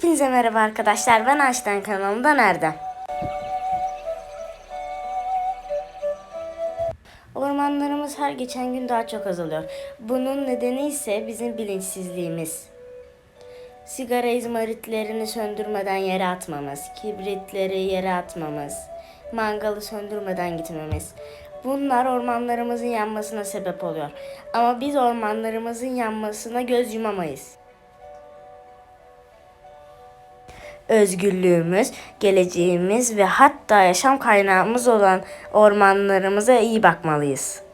Hepinize merhaba arkadaşlar. Ben Açtan kanalında nerede? Ormanlarımız her geçen gün daha çok azalıyor. Bunun nedeni ise bizim bilinçsizliğimiz. Sigara izmaritlerini söndürmeden yere atmamız, kibritleri yere atmamız, mangalı söndürmeden gitmemiz. Bunlar ormanlarımızın yanmasına sebep oluyor. Ama biz ormanlarımızın yanmasına göz yumamayız. Özgürlüğümüz, geleceğimiz ve hatta yaşam kaynağımız olan ormanlarımıza iyi bakmalıyız.